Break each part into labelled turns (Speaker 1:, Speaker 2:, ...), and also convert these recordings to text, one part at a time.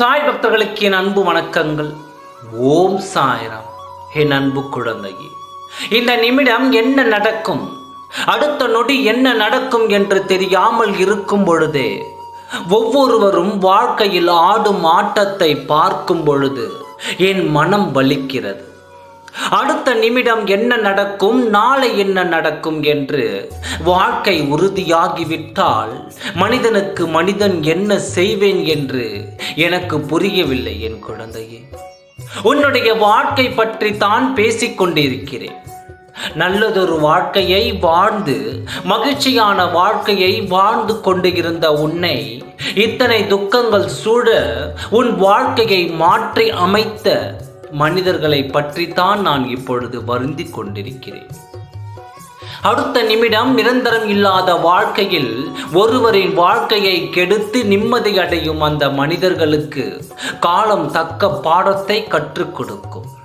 Speaker 1: சாய் பக்தர்களுக்கு என் அன்பு வணக்கங்கள். ஓம் சாய்ராம். என் அன்பு குழந்தையே இந்த நிமிடம் என்ன நடக்கும்? அடுத்த நொடி என்ன நடக்கும் என்று தெரியாமல் இருக்கும் பொழுதே ஒவ்வொருவரும் வாழ்க்கையில் ஆடும் ஆட்டத்தை பார்க்கும் பொழுது என் மனம் வலிக்கிறது. அடுத்த நிமிடம் என்ன நடக்கும்? நாளை என்ன நடக்கும் என்று வாழ்க்கை உறுதியாகிவிட்டால் மனிதனுக்கு மனிதன் என்ன செய்வேன் என்று எனக்கு புரியவில்லை என் குழந்தையே. உன்னுடைய வாழ்க்கை பற்றி தான் பேசிக் கொண்டிருக்கிறேன். நல்லதொரு வாழ்க்கையை வாழ்ந்து மகிழ்ச்சியான வாழ்க்கையை வாழ்ந்து கொண்டு இருந்த உன்னை இத்தனை துக்கங்கள் சூழ உன் வாழ்க்கையை மாற்றி அமைத்த மனிதர்களை பற்றித்தான் நான் இப்பொழுது வருந்தி கொண்டிருக்கிறேன். அடுத்த நிமிடம் நிரந்தரம் இல்லாத வாழ்க்கையில் ஒருவரின் வாழ்க்கையை கெடுத்து நிம்மதி அடையும் அந்த மனிதர்களுக்கு காலம் தக்க பாடத்தை கற்றுக் கொடுக்கும்.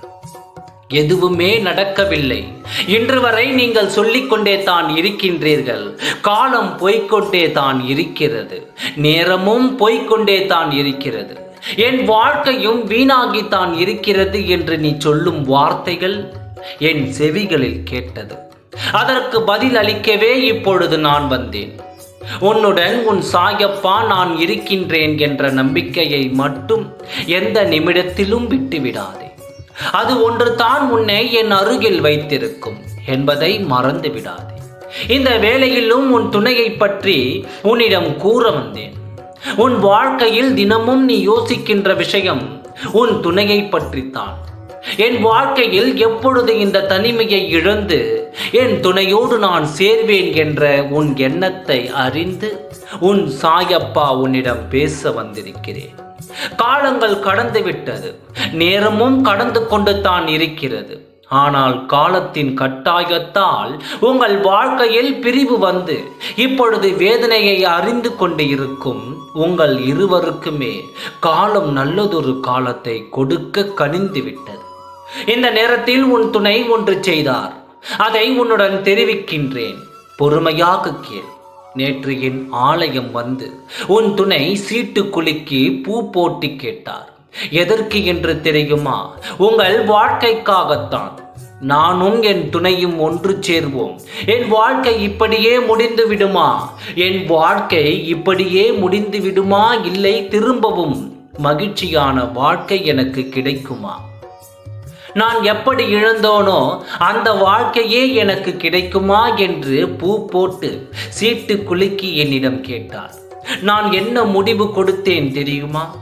Speaker 1: எதுவுமே நடக்கவில்லை. இன்று வரை நீங்கள் சொல்லிக்கொண்டே தான் இருக்கின்றீர்கள். காலம் போய்கொண்டே தான் இருக்கிறது. நேரமும் போய்கொண்டே தான் இருக்கிறது. என் வாழ்க்கையும் வீணாகித்தான் இருக்கிறது என்று நீ சொல்லும் வார்த்தைகள் என் செவிகளில் கேட்டது. அதற்கு பதில் அளிக்கவே இப்பொழுது நான் வந்தேன். உன்னுடன் உன் சாயப்பா நான் இருக்கின்றேன் என்ற நம்பிக்கையை மட்டும் எந்த நிமிடத்திலும் விட்டுவிடாதே. அது ஒன்று தான் உன்னை என் அருகில் வைத்திருக்கும் என்பதை மறந்து விடாதே இந்த வேளையிலும் உன் துணையை பற்றி உன்னிடம் கூற வந்தேன். உன் வாழ்க்கையில் தினமும் நீ யோசிக்கின்ற விஷயம் உன் துணையை பற்றித்தான். என் வாழ்க்கையில் எப்பொழுது இந்த தனிமையை இழந்து என் துணையோடு நான் சேர்வேன் என்ற உன் எண்ணத்தை அறிந்து உன் சாயப்பா உன்னிடம் பேச வந்திருக்கிறேன். காலங்கள் கடந்து விட்டது. நேரமும் கடந்து கொண்டு தான் இருக்கிறது. ஆனால் காலத்தின் கட்டாயத்தால் உங்கள் வாழ்க்கையில் பிரிவு வந்து இப்பொழுது வேதனையை அறிந்து கொண்டு இருக்கும் உங்கள் இருவருக்குமே காலம் நல்லதொரு காலத்தை கொடுக்க கனிந்து விட்டது. இந்த நேரத்தில் உன் துணை ஒன்று செய்தார். அதை உன்னுடன் தெரிவிக்கின்றேன். பொறுமையாக கேள். நேற்று என் ஆலயம் வந்து உன் துணை சீட்டு குலுக்கி பூ போட்டி கேட்டார். எதற்கு என்று தெரியுமா? உங்கள் வாழ்க்கைக்காகத்தான். நானும் என் துணையும் ஒன்று சேர்வோம். என் வாழ்க்கை இப்படியே முடிந்து விடுமா? என் வாழ்க்கை இப்படியே முடிந்து விடுமா? இல்லை திரும்பவும் மகிழ்ச்சியான வாழ்க்கை எனக்கு கிடைக்குமா? நான் எப்படி இழந்தோனோ அந்த வாழ்க்கையே எனக்கு கிடைக்குமா? என்று பூ போட்டு சீட்டு குலுக்கி என்னிடம் கேட்டார். நான் என்ன முடிவு கொடுத்தேன் தெரியுமா?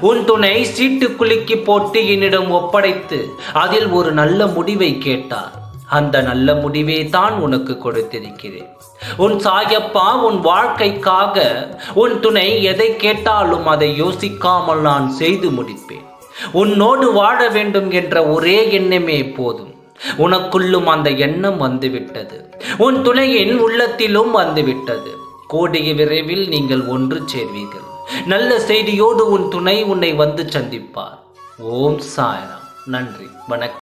Speaker 1: உன் துணை சீட்டு குலுக்கி போட்டு என்னிடம் ஒப்படைத்து அதில் ஒரு நல்ல முடிவை கேட்டார். அந்த நல்ல முடிவே தான் உனக்கு கொடுத்திருக்கிறேன். உன் சாயப்பா உன் வாழ்க்கைக்காக உன் துணை எதை கேட்டாலும் அதை யோசிக்காமல் நான் செய்து முடிப்பேன். உன்னோடு வாழ வேண்டும் என்ற ஒரே எண்ணமே போதும். உனக்குள்ளும் அந்த எண்ணம் வந்துவிட்டது. உன் துணையின் உள்ளத்திலும் வந்துவிட்டது. கூடிய விரைவில் நீங்கள் ஒன்று சேர்வீர்கள். நல்ல செய்தியோடு உன் துணை உன்னை வந்து சந்திப்பார். ஓம் சாயராம். நன்றி. வணக்கம்.